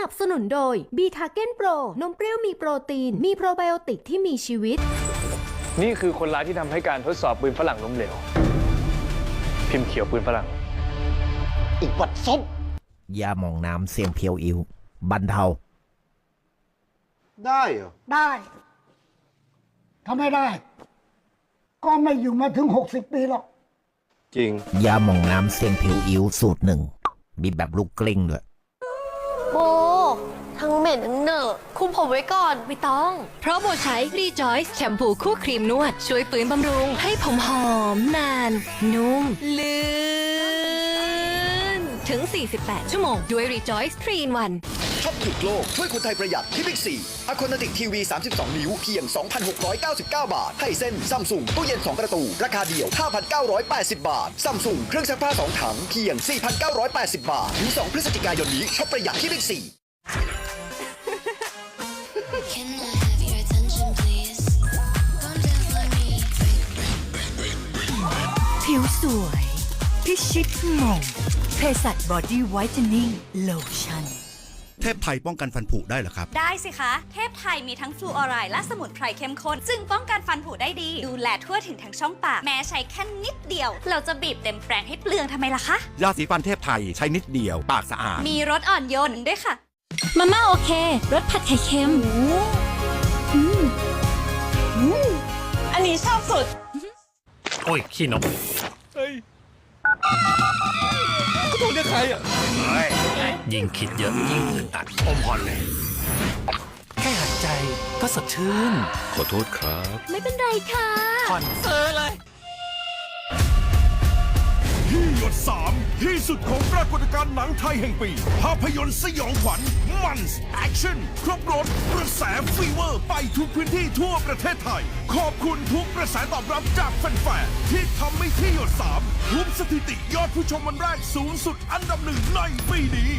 นับสนุนโดยบีทาเก้นโปรนมเปรี้ยวมีโปรตีน มีโปรไบโอติกที่มีชีวิต นี่คือคนร้ายที่ทำให้การทดสอบปืนฝรั่งล้มเหลว พิมพ์เขียวปืนฝรั่ง อีกบัดซบยาหมองน้ำเสียงเพียวอิวบรรเทา ได้เหรอ ได้ทำไม่ได้ ก็ไม่อยู่มาถึงหกสิบปีหรอก จริง ยาหมองน้ำเสียงเพียวอิวสูตรหนึ่ง มีแบบลูกกลิ้งด้วยโบทั้งเห ม็นทั้งเหนอะคุมผมไว้ก่อนไม่ต้อง เพราะโบใช้ Rejoice แชมพูคู่ครีมนวด ช่วยฟื้นบำรุง ให้ผมหอมนาน นุ่มลื่น ถึง 48 ชั่วโมง ด้วย Rejoice 3 in 1ช็อปถูกโลก ช่วยคนไทยประหยัดที่บิ๊กซีอะคอนติกทีวี 32 นิ้ว เพียง 2,699 บาท ให้เส้นซัมซุงตู้เย็น 2 ประตู ราคาเดียว 5,980 บาทซัมซุงเครื่องซักผ้า 2 ถัง เพียง 4,980 บาท ถึง 2 พฤศจิกายนนี้ช็อปประหยัดที่บิ๊กซี ผิวสวย พิชิตมงเภสัชบอดี้ไวท์เทนนิ่งโลชั่นเทพไทยป้องกันฟันผุได้เหรอครับ ได้สิคะ เทพไทยมีทั้งฟลูออไรด์และสมุนไพรเข้มข้นซึ่งป้องกันฟันผุได้ดี ดูแลทั่วถึงทั้งช่องปาก แม้ใช้แค่นิดเดียว เราจะบีบเต็มแปรงให้เปลืองทำไมล่ะคะ ยาสีฟันเทพไทยใช้นิดเดียว ปากสะอาด มีรสอ่อนโยนด้วยค่ะ มาม่าโอเครสผัดไข่เค็มอันนี้ชอบสุด โอ้ย ขี้นกยิ่งคิดเยอะยิ่งอึดอัดอมพรเลย แค่หายใจก็สดชื่น ขอโทษครับ ไม่เป็นไรค่ะ ผ่อนเซอร์เลย ที่หยดสามที่สุดของปรากฏการณ์หนังไทยแห่งปี ภาพยนตร์สยองขวัญ มันส์แอคชั่น ครบรถกระแสฟีเวอร์ ไปทุกพื้นที่ทั่วประเทศไทย ขอบคุณทุกกระแสตอบรับจากแฟนๆ ที่ทำให้ที่หยดสามทุบสถิติยอดผู้ชมวันแรกสูงสุดอันดับหนึ่งในปีนี้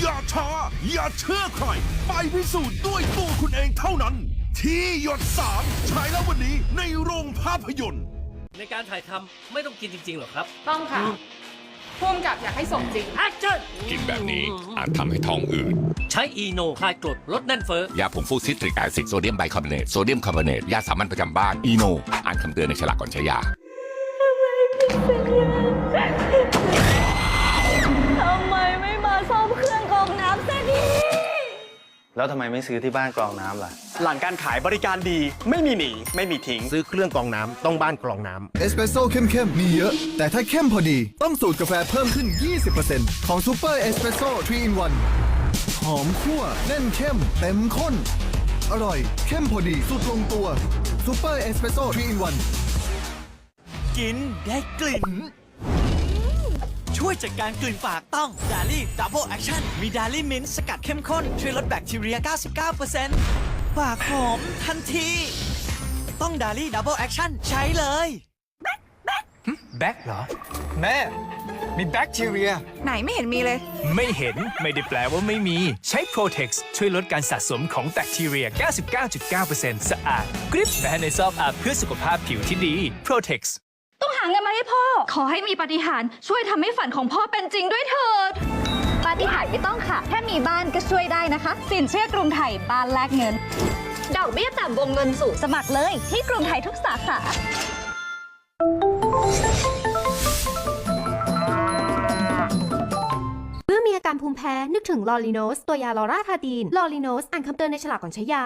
อย่าช้า อย่าเชื่อใคร ไปพิสูจน์ด้วยตัวคุณเองเท่านั้น ที่หยดสามฉายแล้ววันนี้ในโรงภาพยนตร์ ในการถ่ายทำไม่ต้องกินจริงๆหรอครับ ต้องค่ะพุ่มกับอยากให้สมจริงกินแบบนี้อาจทำให้ท้องอืดใช้อีโนคลายกรดลดแน่นเฟ้อ ยาผงฟูซิตริกแอซิดโซเดียมไบคาร์บอเนตโซเดียมคาร์บอเนตยาสามัญประจำบ้านอีโนอ่านคำเตือนในฉลากก่อนใช้ยา ท แล้วทำไมไม่ซื้อที่บ้านกรองน้ำล่ะ หลังการขายบริการดี ไม่มีหนี ไม่มีทิ้ง ซื้อเครื่องกรองน้ำต้องบ้านกรองน้ำเอสเปรสโซ่เข้มๆ มีเยอะ แต่ถ้าเข้มพอดี ต้องสูตรกาแฟเพิ่มขึ้น 20%ของซูเปอร์เอสเปรสโซ่3 in 1หอมคั่วแน่นเข้ม เต็มข้น อร่อย เข้มพอดีสุดลงตัวซูเปอร์เอสเปรสโซ่3 in 1กินได้กลิ่น ช่วยจัดการกลิ่นปากต้องดาลี่ดับเบิลแอคชั่นมีดาลี่มินต์สกัดเข้มข้น ช่วยลดแบคทีเรีย 99%ปากหอมทันที ต้องดาลี่ดับเบิลแอคชั่นใช้เลย แบ็คเหรอ แม่ มีแบคทีเรีย ไหนไม่เห็นมีเลย ไม่เห็นไม่ได้แปลว่าไม่มี ใช้ Protex ช่วยลดการสะสมของแบคทีเรีย 99.9%สะอาด กริปแม้ในซอกอาบเพื่อสุขภาพผิวที่ดี Protex ต้องหาเงินมาให้พ่อ ขอให้มีปาฏิหาริย์ช่วยทำให้ฝันของพ่อเป็นจริงด้วยเถิด ปาฏิหาริย์ไม่ต้องค่ะ แค่มีบ้านก็ช่วยได้นะคะ สินเชื่อกรุงไทยบ้านแลกเงิน ดอกเบี้ยต่ำวงเงินสูงสมัครเลย ที่กรุงไทยทุกสาขาเมื่อมีอาการภูมิแพ้นึกถึงลอริโนส ตัวยาลอราทาดีนลอริโนสอ่านคำเตือนในฉลากก่อนใช้ยา